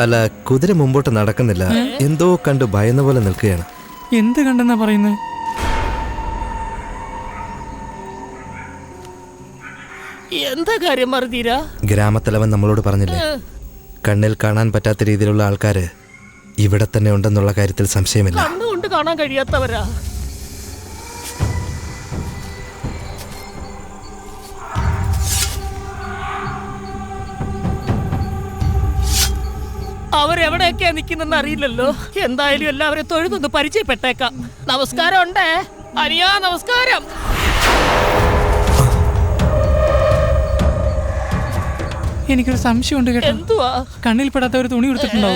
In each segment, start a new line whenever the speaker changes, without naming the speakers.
അല്ല കുതിര മുമ്പോട്ട് നടക്കുന്നില്ല. എന്തോ കണ്ട് ഭയന്ന പോലെ നിൽക്കുകയാണ്.
എന്ത് കണ്ടെന്നാ പറയുന്നത്
എന്താ കാര്യം മറുതീരാ?
ഗ്രാമത്തലവൻ നമ്മളോട് പറഞ്ഞില്ലേ കണ്ണിൽ കാണാൻ പറ്റാത്ത രീതിയിലുള്ള ആൾക്കാര് ഇവിടെ തന്നെ ഉണ്ടെന്നുള്ള കാര്യത്തിൽ സംശയമില്ല.
കണ്ണുകൊണ്ട് കാണാൻ കഴിയാത്തവരാ. അവരെവിടെയൊക്കെയാ നിൽക്കുന്നെന്ന് അറിയില്ലല്ലോ. എന്തായാലും എല്ലാവരും തൊഴുതൊന്ന് പരിചയപ്പെട്ടേക്കാം. നമസ്കാരം ഉണ്ടേ? അനിയാ നമസ്കാരം.
എനിക്കൊരു സംശയമുണ്ട് കേട്ടോ.
എന്തുവാ?
കണ്ണിൽ പെടാത്ത ഒരു തുണി കൊടുത്തിട്ടുണ്ടോ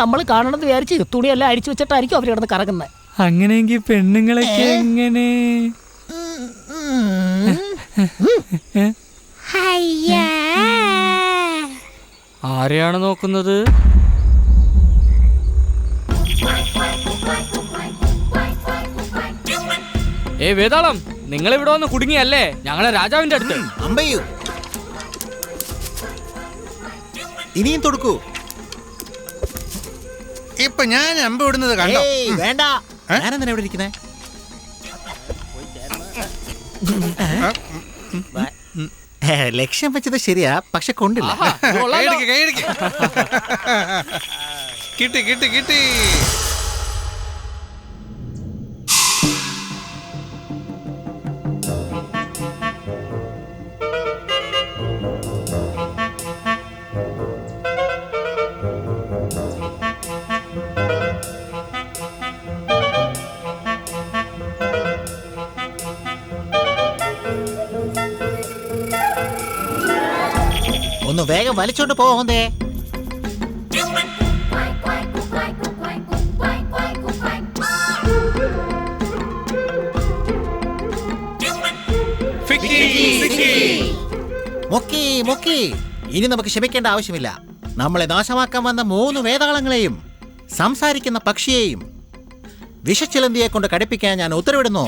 നമ്മൾ കാണണമെന്ന് വിചാരിച്ച് തുണിയെല്ലാം അരിച്ചു വെച്ചിട്ടായിരിക്കും അവർ കിടന്ന് കറങ്ങുന്നത്.
അങ്ങനെയെങ്കിൽ പെണ്ണുങ്ങളൊക്കെ എങ്ങനെ? ഏ?
ആരെയാണ് നോക്കുന്നത്? ഏ വേതാളം നിങ്ങൾ ഇവിടെ വന്ന് കുടുങ്ങിയല്ലേ? ഞങ്ങളെ രാജാവിന്റെ അടുത്ത്.
അമ്പയ്യോ. ഇനിയും തൊടുക്കൂ.
ഇപ്പൊ ഞാൻ അമ്പ വിടുന്നത് കണ്ടോ?
വേണ്ട. ഞാനെന്തിനാ ഇവിടെ ഇരിക്കുന്നേ? ഏ, ലക്ഷ്യം വെച്ചത് ശരിയാ പക്ഷെ കൊണ്ടില്ല.
കൈയടിക്ക്, കൈയടിക്ക്. കിട്ടി കിട്ടി കിട്ടി
ഒന്ന് വേഗം വലിച്ചോണ്ട്
പോകുന്നേ.
മുക്കി മുക്കി. ഇനി നമുക്ക് ക്ഷമിക്കേണ്ട ആവശ്യമില്ല. നമ്മളെ നാശമാക്കാൻ വന്ന മൂന്ന് വേതാളങ്ങളെയും സംസാരിക്കുന്ന പക്ഷിയെയും വിഷച്ചിലന്തിയെ കൊണ്ട് കടുപ്പിക്കാൻ ഞാൻ ഉത്തരവിടുന്നു.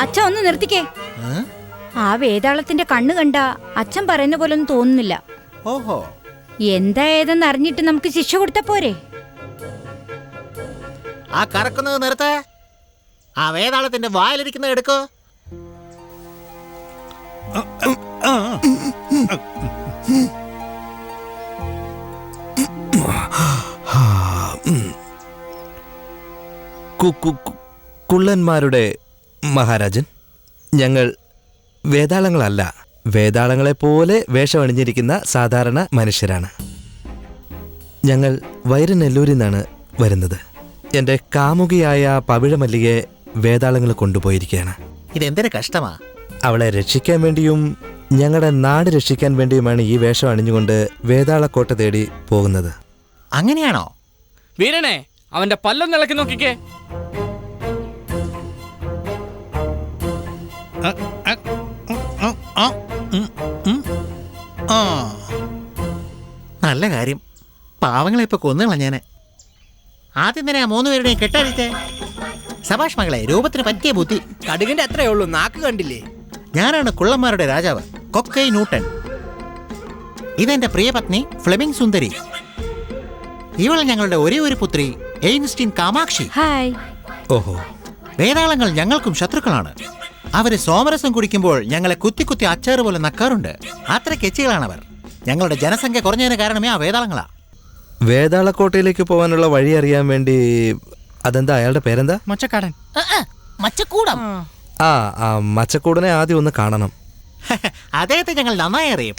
അച്ഛൻ ഒന്ന് നിർത്തിക്കേ. ആ വേതാളത്തിന്റെ കണ്ണ് കണ്ട അച്ഛൻ പറയുന്ന പോലെ ഒന്നും തോന്നുന്നില്ല.
ഓഹോ.
എന്താ ഏതെന്ന് അറിഞ്ഞിട്ട് നമുക്ക് ശിക്ഷ കൊടുത്താ പോരെ?
ആ കറക്കുന്നത് നിർത്ത. ആ വേതാളത്തിന്റെ വായിലിരിക്കുന്നത് എടുക്കോ.
കു- കു- കു- കുള്ളന്മാരുടെ മഹാരാജൻ ഞങ്ങൾ വേതാളങ്ങളല്ല വേദാളങ്ങളെ പോലെ വേഷമണിഞ്ഞിരിക്കുന്ന സാധാരണ മനുഷ്യരാണ്. ഞങ്ങൾ വൈരനെല്ലൂരിൽ നിന്നാണ് വരുന്നത്. എന്റെ കാമുകിയായ പവിഴമല്ലിയെ വേതാളങ്ങൾ കൊണ്ടുപോയിരിക്കുകയാണ്.
ഇതെന്തൊരു കഷ്ടമാ.
അവളെ രക്ഷിക്കാൻ വേണ്ടിയും ഞങ്ങളുടെ നാട് രക്ഷിക്കാൻ വേണ്ടിയുമാണ് ഈ വേഷം അണിഞ്ഞുകൊണ്ട് വേതാളക്കോട്ട തേടി പോകുന്നത്.
അങ്ങനെയാണോ?
വീരനെ അവന്റെ പല്ലം നിളക്കി നോക്കിക്കേ.
ആ.
നല്ല കാര്യം. പാവങ്ങളെ ഇപ്പൊ കൊന്നു കളഞ്ഞേനെ. ആദ്യം തന്നെ ആ മൂന്ന് പേരുടെയും കെട്ടഴിച്ചേ. സഭാഷ് മകളെ രൂപത്തിന് പറ്റിയ ബുദ്ധി.
കടുകിന്റെ അത്രേ ഉള്ളൂ നാക്ക് കണ്ടില്ലേ?
ഞാനാണ് കുള്ളന്മാരുടെ രാജാവ് കൊക്കൈ നൂട്ടൻ ഇതെന്റെ പ്രിയപത്നി ഫ്ലെമിംഗ് സുന്ദരി. ഇവൾ ഞങ്ങളുടെ ഒരേ ഒരു പുത്രി എയിൻസ്റ്റീൻ കാമാക്ഷി.
ഹായ്.
ഓഹോ.
വേതാളങ്ങൾ ഞങ്ങൾക്കും ശത്രുക്കളാണ്. അവർ സോമരസം കുടിക്കുമ്പോൾ ഞങ്ങളെ കുത്തി കുത്തി അച്ചാറ് പോലെ നക്കാറുണ്ട്. അത്ര കെച്ചികളാണവർ. ഞങ്ങളുടെ ജനസംഖ്യ കുറഞ്ഞതിന് കാരണമേ ആ വേതാളങ്ങളാ.
വേതാളക്കോട്ടയിലേക്ക് പോകാനുള്ള വഴി അറിയാൻ വേണ്ടി അതെന്താ? അയാളുടെ പേരെന്താ?
മച്ചക്കാടൻ.
മച്ചക്കൂടം.
ആ. ആ മച്ചക്കൂടനെ ആദ്യം ഒന്ന് കാണണം.
അദ്ദേഹത്തെ ഞങ്ങൾ നന്നായി അറിയും.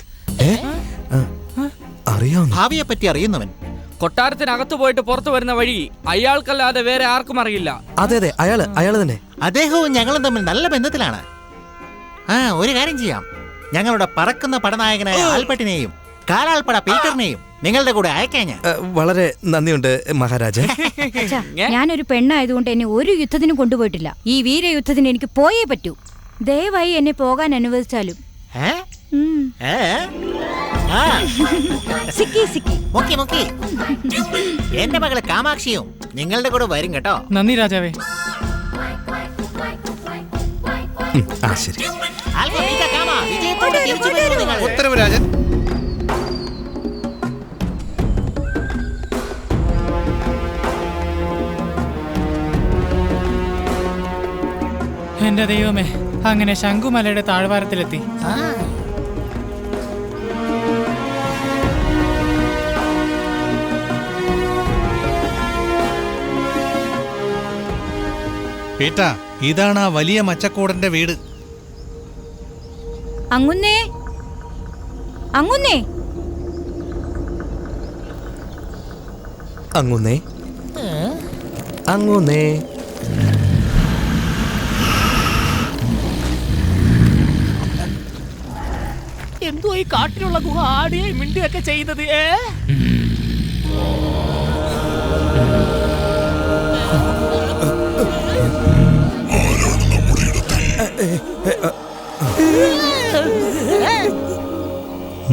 അറിയാം
ഭാവിയെ പറ്റി അറിയുന്നവൻ.
കൊട്ടാരത്തിനകത്ത് പോയിട്ട് പുറത്തു വരുന്ന വഴി അയാൾക്കല്ലാതെ വേറെ ആർക്കും അറിയില്ല.
അതെ അതെ അയാൾ അയാൾ തന്നെ.
അദ്ദേഹവും ഞങ്ങളും തമ്മിൽ നല്ല ബന്ധത്തിലാണ്. ആ ഒരു കാര്യം ചെയ്യാം. ഞങ്ങളുടെ പറക്കുന്ന പടനായകനായ ആൽപ്പട്ടിനെയും കാലാൾപ്പട പീറ്ററിനെയും നിങ്ങളുടെ കൂടെ അയക്കാൻ ഞാൻ.
വളരെ നന്ദിയുണ്ട്
മഹാരാജ ഞാനൊരു പെണ്ണായതുകൊണ്ട് എന്നെ ഒരു യുദ്ധത്തിനും കൊണ്ടുപോയിട്ടില്ല. ഈ വീരയുദ്ധത്തിന് എനിക്ക് പോയേ പറ്റൂ. ദയവായി എന്നെ പോകാൻ അനുവദിച്ചാലും. സിക്കി സിക്കി.
മുക്കി മുക്കി. എന്റെ മകൾ കാമാക്ഷിയും നിങ്ങളുടെ കൂടെ വരും കേട്ടോ.
നന്ദി രാജാവേ.
ആ ശരി.
ഉത്തരവ് രാജൻ.
എന്റെ ദൈവമേ അങ്ങനെ ശംഖുമലയുടെ താഴ്വാരത്തിലെത്തി.
പീറ്റ ഇതാണ് ആ വലിയ മച്ചക്കൂടന്റെ വീട്.
അങ്ങുന്നേ. അങ്ങുന്നേ.
അങ്ങുന്നേ. അങ്ങുന്നേ.
എന്തോ ഈ കാട്ടിലുള്ള ഗുഹ ആടിയായി മിണ്ടിയൊക്കെ ചെയ്യുന്നത് ഏ.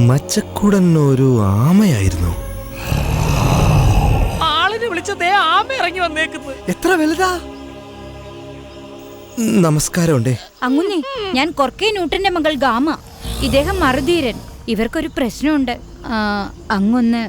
മച്ചക്കുടൻ ഒരു ആമയായിരുന്നു.
ആളിനെ വിളിച്ചതേ ആമ ഇറങ്ങി വന്നേക്കുന്നു
എത്ര വലുതാ? നമസ്കാരമുണ്ടേ.
അങ്ങുന്നേ ഞാൻ കൊർക്കേ ന്യൂട്ടന്റെ മകൾ ഗാമ. ഇദ്ദേഹം മറുധീരൻ. ഇവർക്കൊരു പ്രശ്നമുണ്ട്. അങ്ങൊന്ന്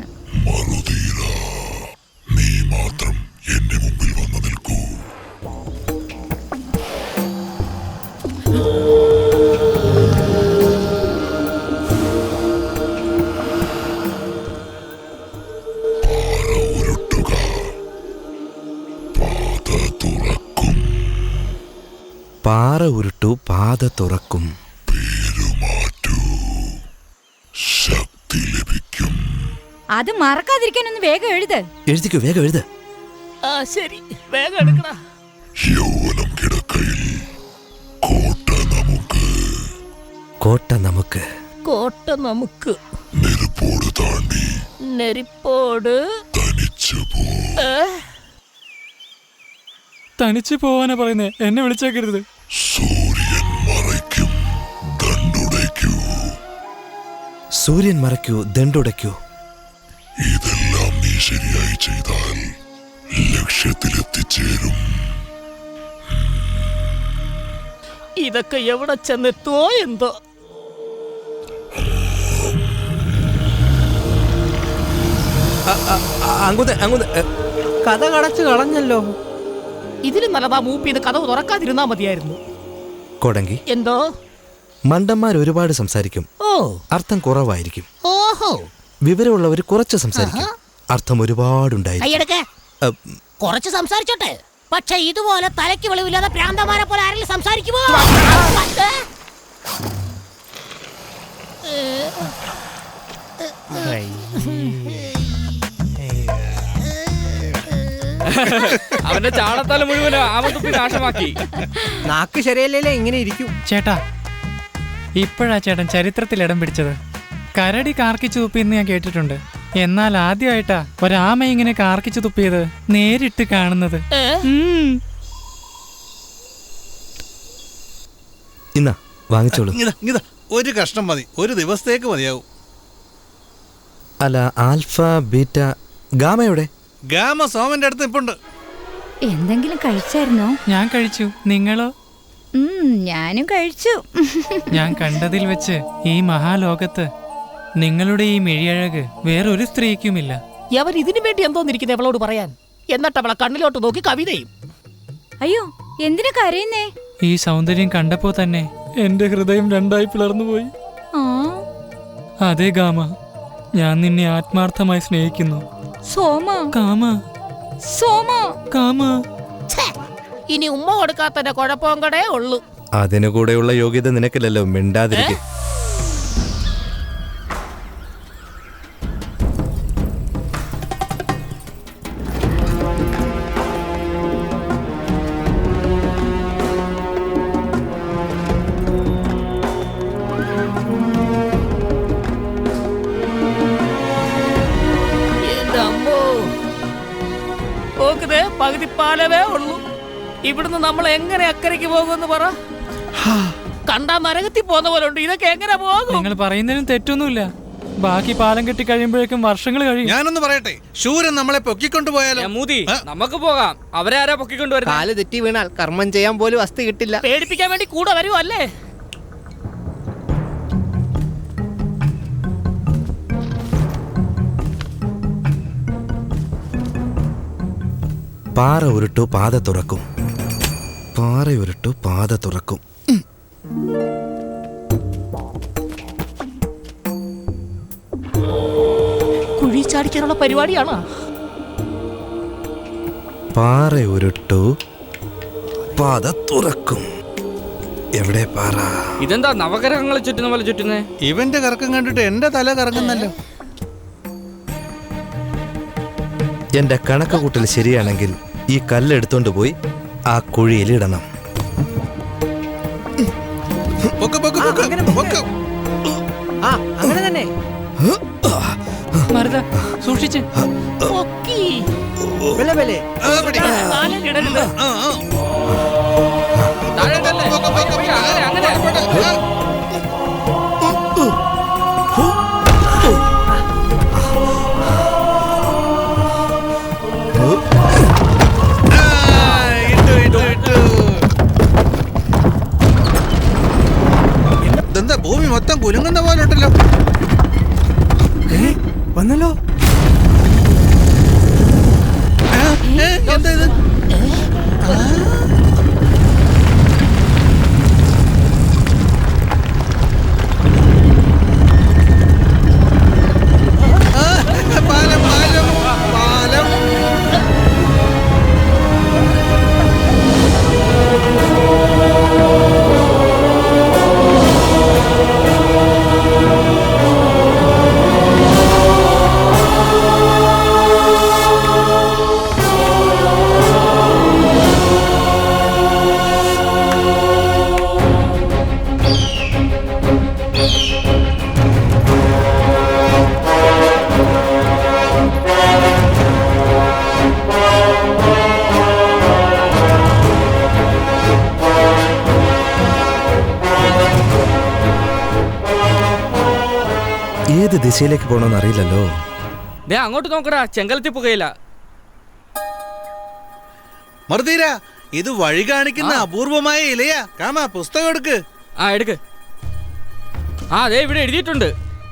പാറ ഉരുട്ടു പാത തുറക്കും.
അത് മറക്കാതിരിക്കാനൊന്ന് വേഗം എഴുത്.
എഴുതിക്കോ വേഗം എഴുത്.
ആ ശരി. വേഗം എടുക്കടാ.
കോട്ട നമുക്ക്.
കോട്ട നമുക്ക്. കോട്ട നമുക്ക്. നെരിപ്പോട് തനിച്ചു പോ.
തനിച്ചു പോവാനാ പറയുന്നേ. എന്നെ വിളിച്ചേക്കരുത്.
സൂര്യൻ മറയ്ക്കൂ ദണ്ടുടയ്ക്കൂ ഇതെല്ലാം നീ ശരിയായി ചെയ്താൽ ലക്ഷ്യത്തിലെത്തിച്ചേരും.
ഇതൊക്കെ എവിടെ ചെന്നെത്തുവോ എന്തോ?
അങ്ങോട്ട് അങ്ങോട്ട്
കഥ കടച്ചു കളഞ്ഞല്ലോ.
ഇതിലും നല്ലതാ മൂപ്പിന്ന് കഥ തുറക്കാതിരുന്നാ മതിയായിരുന്നു.
കൊടങ്കി
എന്തോ?
മണ്ടന്മാർ ഒരുപാട് സംസാരിക്കും.
ഓ.
അർത്ഥം കുറവായിരിക്കും.
ഓഹോ.
വിവരമുള്ളവർ കുറച്ച് സംസാരിക്കും. അർത്ഥം ഒരുപാടുണ്ടായിരിക്കും.
കുറച്ച് സംസാരിച്ചോട്ടെ. പക്ഷെ ഇതുപോലെ തലയ്ക്ക് വെളിവില്ലാതെ പ്രാന്തമാരെ പോലെ ആരെങ്കിലും സംസാരിക്കുമോ?
അവന്റെ ചാണത്താല മുഴുവൻ ആമത്തപ്പി നാശമാക്കി.
നാക്ക് ശരിയല്ലേ ഇങ്ങനെ ഇരിക്കും.
ചേട്ടാ ഇപ്പോഴാ ചേട്ടൻ ചരിത്രത്തിൽ ഇടം പിടിച്ചത്. കരടി കാർക്കിച്ചു തുപ്പിയെന്ന് ഞാൻ കേട്ടിട്ടുണ്ട്. എന്നാൽ ആദ്യമായിട്ടാ ഒരാമ ഇങ്ങനെ കാർക്കിച്ചു തുപ്പിയത് നേരിട്ട് കാണുന്നത്.
ഇന്നാ വാങ്ങിച്ചോളൂ.
ഒരു കഷ്ണം മതി. ഒരു ദിവസത്തേക്ക് മതിയാവും.
അല്ല ആൽഫ ബീറ്റ ഗാമയുടെ
ഗാമ സോമന്റെ അടുത്ത് ഇപ്പുണ്ട്.
എന്തെങ്കിലും കഴിച്ചായിരുന്നോ?
ഞാൻ കഴിച്ചു. നിങ്ങളോ?
ഞാനും കഴിച്ചു.
ഞാൻ കണ്ടതിൽ വെച്ച് ഈ മഹാലോകത്ത് നിങ്ങളുടെ ഈ മിഴിയഴക് വേറൊരു സ്ത്രീക്കുമില്ല.
അവൻ ഇതിനു വേണ്ടി എന്തോന്നിരിക്കുന്നത് അവളോട് പറയാൻ. എന്നിട്ട് അവളെ കണ്ണിലോട്ട് നോക്കി കവിതയും.
അയ്യോ എന്തിനു കരയുന്നേ?
ഈ സൗന്ദര്യം കണ്ടപ്പോ തന്നെ എന്റെ ഹൃദയം രണ്ടായി പിളർന്നുപോയി
ആ.
അതെ ഗാമ ഞാൻ നിന്നെ ആത്മാർത്ഥമായി സ്നേഹിക്കുന്നു.
സോമ.
കാമ.
സോമ.
കാമ.
ഇനി ഉമ്മ കൊടുക്കാത്തന്റെ കുഴപ്പം കടേ ഉള്ളു.
അതിനു കൂടെയുള്ള യോഗ്യത നിനക്കില്ലല്ലോ മിണ്ടാതിരിക്കെ.
പകുതി പാലവേ ഉള്ളൂ. ഇവിടുന്ന് നമ്മൾ എങ്ങനെ അക്കരയ്ക്ക് പോകുമെന്ന് പറ. കണ്ടാ നരകത്തിൽ പോകുന്ന പോലെ ഉണ്ട്. ഇതൊക്കെ എങ്ങനെ പോകും?
നിങ്ങൾ പറയുന്നതിനും തെറ്റൊന്നുമില്ല. ബാക്കി പാലം കെട്ടി കഴിയുമ്പോഴേക്കും വർഷങ്ങൾ കഴിയും.
ഞാനൊന്ന് പറയട്ടെ. ശൂരൻ നമ്മളെ പൊക്കിക്കൊണ്ടുപോയാലോ
മൂതി. നമുക്ക് പോകാം. അവരാരാ ആരാ പൊക്കിക്കൊണ്ടുവരുന്നത്
കാൽ തെറ്റി വീണാൽ കർമ്മം ചെയ്യാൻ പോലും വസ്തു കിട്ടില്ല.
പേടിപ്പിക്കാൻ വേണ്ടി കൂടെ വരുമല്ലേ
പാറ ഉരുട്ടു പാത തുറക്കും. പാറ ഉരുട്ടു പാത തുറക്കും.
കുഴി ചാടിക്കാനുള്ള പരിപാടിയാണ്?
പാറ ഉരുട്ടു പാത തുറക്കും. എവിടെ പാറ?
ഇതെന്താ നവഗ്രഹങ്ങളെ ചുറ്റുന്ന പോലെ ചുറ്റുന്നേ?
ഇവന്റെ കറക്കം കണ്ടിട്ട് എന്റെ തല കറങ്ങുന്നല്ലോ.
എന്റെ കണക്ക് കൂട്ടൽ ശരിയാണെങ്കിൽ ഈ കല്ലെടുത്തോണ്ട് പോയി ആ കുഴിയിൽ ഇടണം.
അങ്ങനെ തന്നെ.
മരുത സൂക്ഷിച്ച്.
What? ദിശയിലേക്ക് പോകണമെന്ന് അറിയില്ലല്ലോ.
ദേ അങ്ങോട്ട് നോക്കടാ ചെങ്കലത്തി പുകയില്ല
മറുതീര ഇത് വഴി കാണിക്കുന്ന അപൂർവമായ ഇലയാ. കാമ പുസ്തകം എടുക്ക്.
ആ എടുക്ക്. ആ അതെ ഇവിടെ എഴുതിയിട്ടുണ്ട്.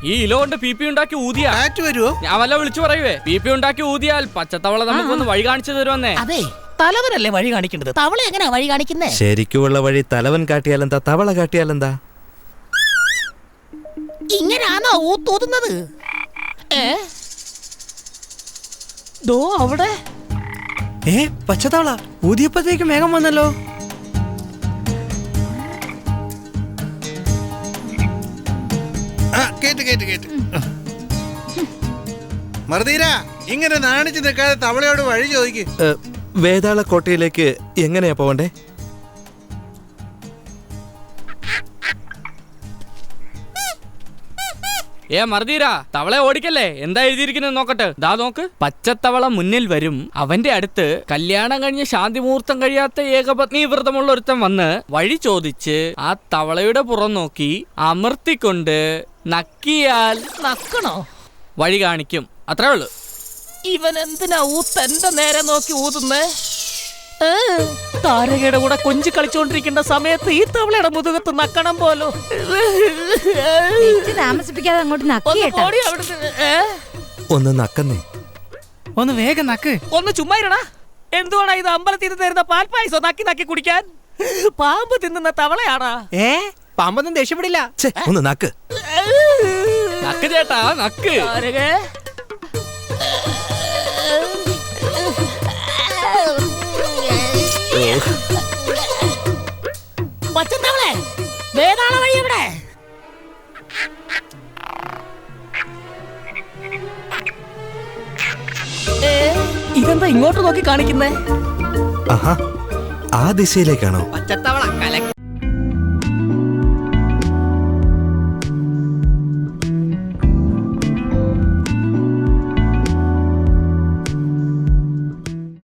ഈ ഇല കൊണ്ട് പി പി ഉണ്ടാക്കി ഊതിയാ.
വരുമോ
ഞാൻ വല്ല വിളിച്ചു പറയുവേ. പി പി ഉണ്ടാക്കി ഊതിയാൽ പച്ചത്തവള നമുക്കൊന്ന് വഴി കാണിച്ചു തരുമെന്നേ.
അതെ തലവനല്ലേ വഴി കാണിക്കേണ്ടത് തവള എങ്ങനെയാ വഴി കാണിക്കുന്നേ?
ശരിക്കുമുള്ള വഴി തലവൻ കാട്ടിയാലെന്താ? തവള കാട്ടിയാലെന്താ?
ഇങ്ങനാണോ ഊത്തൂതുന്നത്? ഏ? ദോ അവിടെ.
ഏ പച്ചത്തവള. ഊതിയപ്പത്തേക്ക് മേഘം വന്നല്ലോ.
ആ കേട്ട് കേട്ട് കേട്ട്. മറുതീര ഇങ്ങനെ നാണിച്ചു നിൽക്കാതെ തവളയോട് വഴി ചോദിക്ക്.
വേതാള കോട്ടയിലേക്ക് എങ്ങനെയാ പോവണ്ടേ?
ഏ മറുതീരാ തവളെ ഓടിക്കല്ലേ? എന്താ എഴുതിയിരിക്കുന്നത് നോക്കട്ടെ. ദാ നോക്ക്. പച്ചത്തവള മുന്നിൽ വരും. അവന്റെ അടുത്ത് കല്യാണം കഴിഞ്ഞ് ശാന്തി മുഹൂർത്തം കഴിയാത്ത ഏകപത്നി വ്രതമുള്ള ഒരുത്തൻ വന്ന് വഴി ചോദിച്ച് ആ തവളയുടെ പുറം നോക്കി അമർത്തിക്കൊണ്ട് നക്കിയാൽ
നക്കണോ?
വഴി കാണിക്കും. അത്രേ ഉള്ളു.
ഇവൻ എന്തിനാ ഊത്ത് എന്റെ നേരെ നോക്കി ഊതുന്നേ? താരകയുടെ കൂടെ കൊഞ്ചി കളിച്ചുകൊണ്ടിരിക്കേണ്ട സമയത്ത് ഈ തവളയുടെ മുതുകത്ത് നക്കണം പോലോ.
നെറ്റ് താമസിപ്പിക്കാതെ അങ്ങോട്ട്
ഒന്ന്
നക്കിയേട്ടാ
നക്കുന്നേ.
ഒന്ന് വേഗം നക്ക്.
ഒന്ന് ചുമ്മാ ഇരുടാ. എന്തുവാടാ ഇത് അമ്പലത്തിൽ നിന്ന് തരുന്ന പാൽപ്പായസോ? നക്കി നക്കി കുടിക്കാൻ. പാമ്പ് തിന്നുന്ന തവളയാടാ.
ഏ? പാമ്പൊന്നും ദേഷ്യപ്പെടില്ല.
ഒന്ന് നക്ക്.
നക്ക് ചേട്ടാ നക്ക്.
പച്ചത്തവളെ വേതാള വഴി എവിടെ? ഇതെന്താ ഇങ്ങോട്ട് നോക്കി കാണിക്കുന്നേ?
ആഹാ ആ ദിശയിലേക്കാണോ?
കലക്കി